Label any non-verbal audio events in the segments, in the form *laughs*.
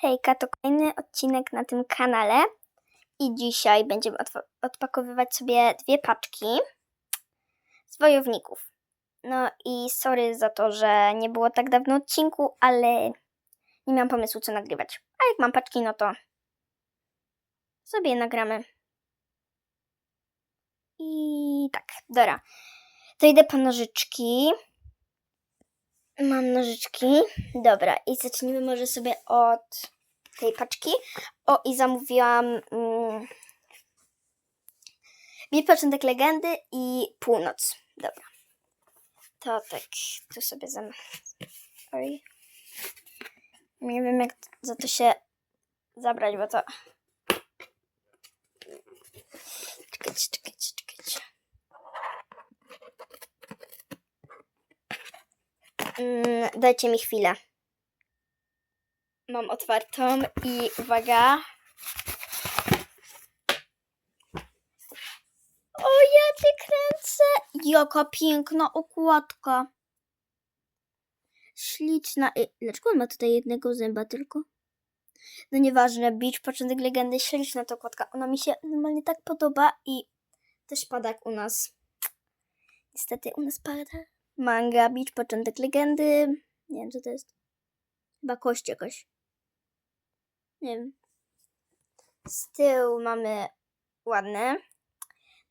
Hejka, to kolejny odcinek na tym kanale i dzisiaj będziemy odpakowywać sobie dwie paczki z wojowników. No i sorry za to, że nie było tak dawno odcinku, ale nie miałam pomysłu co nagrywać. A jak mam paczki, no to sobie nagramy. I tak, dobra. To idę po nożyczki. Mam nożyczki. Dobra, i zacznijmy może sobie od tej paczki. O, i zamówiłam mm, Początek Legendy i Północ. Dobra. To tak, tu sobie zam... Oj. Nie wiem, jak za to się zabrać, bo to... Czekajcie, czekajcie, czekajcie. Mm, dajcie mi chwilę. Mam otwartą i uwaga. O, ja cię kręcę! Jaka piękna okładka. Śliczna. Ej, Dlaczego on ma tutaj jednego zęba tylko? No nieważne, Beach, początek legendy, śliczna ta okładka. Ona mi się normalnie tak podoba i też pada jak u nas. Niestety u nas pada. Manga, Beach, początek legendy. Nie wiem co to jest. Chyba kość jakoś. Nie wiem. Z tyłu mamy ładne.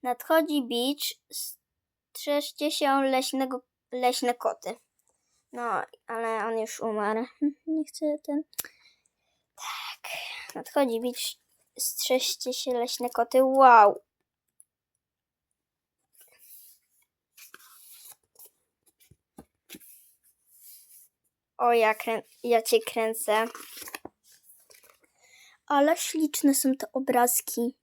Nadchodzi beach. Strzeżcie się leśnego, leśne koty. No, ale on już umarł. *laughs* Nie chcę ten. Tak. Nadchodzi beach. Strzeżcie się leśne koty. Wow. O, ja, krę... ja cię kręcę. Ale śliczne są te obrazki.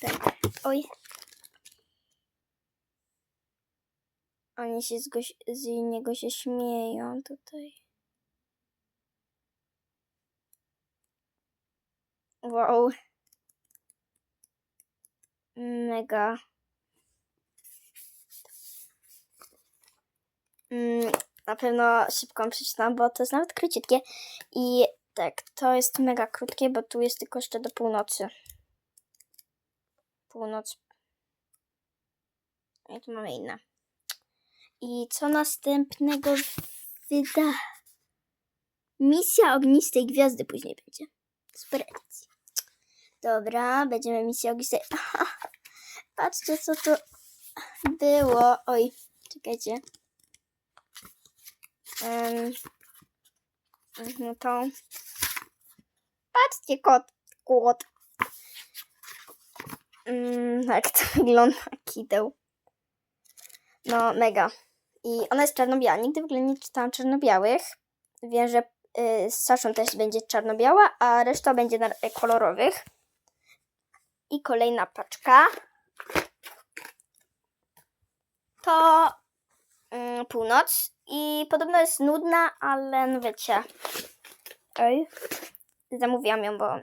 Tak. Oj. Oni się z, goś... z się śmieją tutaj. Wow. Mega. Mm, na pewno szybko przeczytam, bo to jest nawet króciutkie. I tak, to jest mega krótkie, bo tu jest tylko jeszcze do północy. Północ. I tu mamy inne. I co następnego wyda? Misja ognistej gwiazdy później będzie. Super. Dobra, będziemy misję ognistej. *laughs* Patrzcie, co tu było. Oj, czekajcie. Um, no to. Patrzcie, kot. Kot. Mm, jak to *laughs* wygląda, kideł. No, mega. I ona jest czarno-biała. Nigdy w ogóle nie czytałam czarno-białych. Wiem, że y, z Saszą też będzie czarno-biała, a reszta będzie na, kolorowych. I kolejna paczka. To mm, północ. I podobno jest nudna, ale no wiecie. Oj. Zamówiłam ją, bo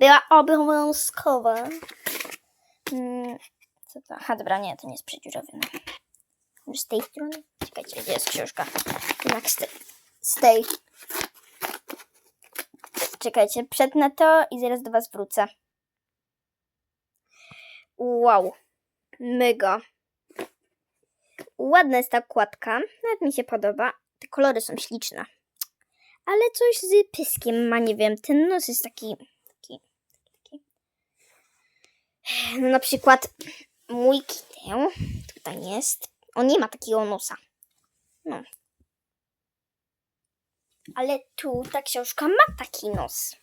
była obowiązkowa. Mm, co to? Aha, dobra, nie, to nie jest przedziurowy. No. Może z tej strony? Czekajcie, gdzie jest książka? Jednak z, te, z tej. Czekajcie, przetnę to i zaraz do was wrócę. Wow. Mega. Ładna jest ta okładka. Nawet mi się podoba. Te kolory są śliczne. Ale coś z pyskiem ma, nie wiem. Ten nos jest taki... taki, taki. No na przykład mój kitę tutaj jest. On nie ma takiego nosa. No. Ale tu ta książka ma taki nos.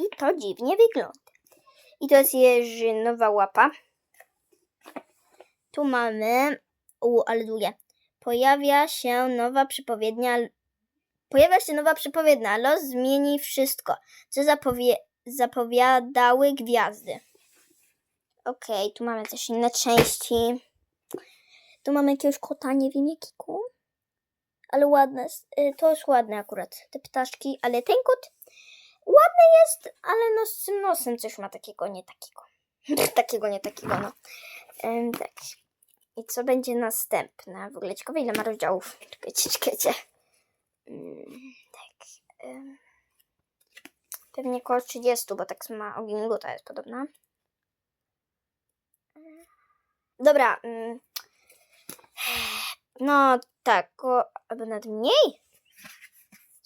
I to dziwnie wygląda. I to jest jeżynowa łapa. Tu mamy. U, ale długie. Pojawia się nowa przypowiednia. Pojawia się nowa przypowiednia. Los zmieni wszystko, co zapowie, zapowiadały gwiazdy. Okej, tu mamy też inne części. Tu mamy jakiegoś kota, nie wiem jakiego. Ale ładne. Y, To jest ładne akurat. Te ptaszki, ale ten kot ładny jest, ale no z tym nosem coś ma takiego, nie takiego. *laughs* takiego, nie takiego, no. Tak. I co będzie następne? W ogóle ciekawe, ile ma rozdziałów. Czekajcie, *laughs* czekajcie. Mm, tak. em. Pewnie około 30, bo tak ma o Giminguta jest podobna. Dobra. mm. No tak, o, albo nawet mniej.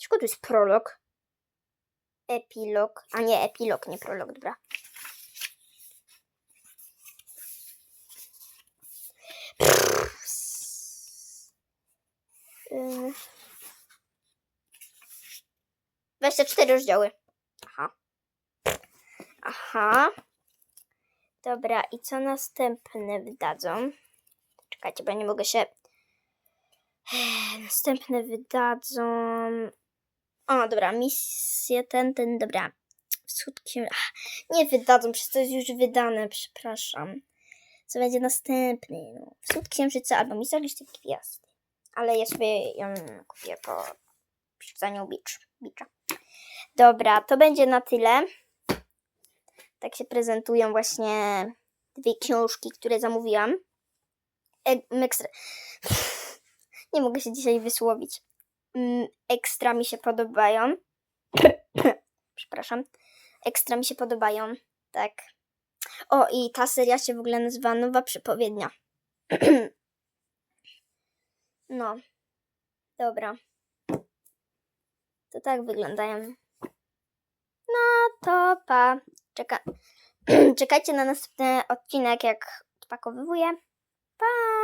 Tylko tu jest prolog. Epilog. A nie, epilog, nie prolog, dobra. Ym. 24 rozdziały. Aha. Aha. Dobra, i co następne wydadzą? Czekajcie, bo nie mogę się. Następne wydadzą. O, dobra, misję ten, ten, dobra. Wschód księżyca. Nie wydadzą, przez to jest już wydane, przepraszam. Co będzie następny? No, Wschód księżyca albo misja listy gwiazd. Ale ja sobie ją kupię po przeczytaniu bicz, bicza. Dobra, to będzie na tyle. Tak się prezentują właśnie dwie książki, które zamówiłam. E, ekstra... *laughs* Nie mogę się dzisiaj wysłowić. Mm, Ekstra mi się podobają. *coughs* Przepraszam. Ekstra mi się podobają. Tak. O, i ta seria się w ogóle nazywa Nowa Przepowiednia. *coughs* no. Dobra. To tak wyglądają. No to pa. Czeka... *coughs* Czekajcie na następny odcinek, jak odpakowywuję. Pa!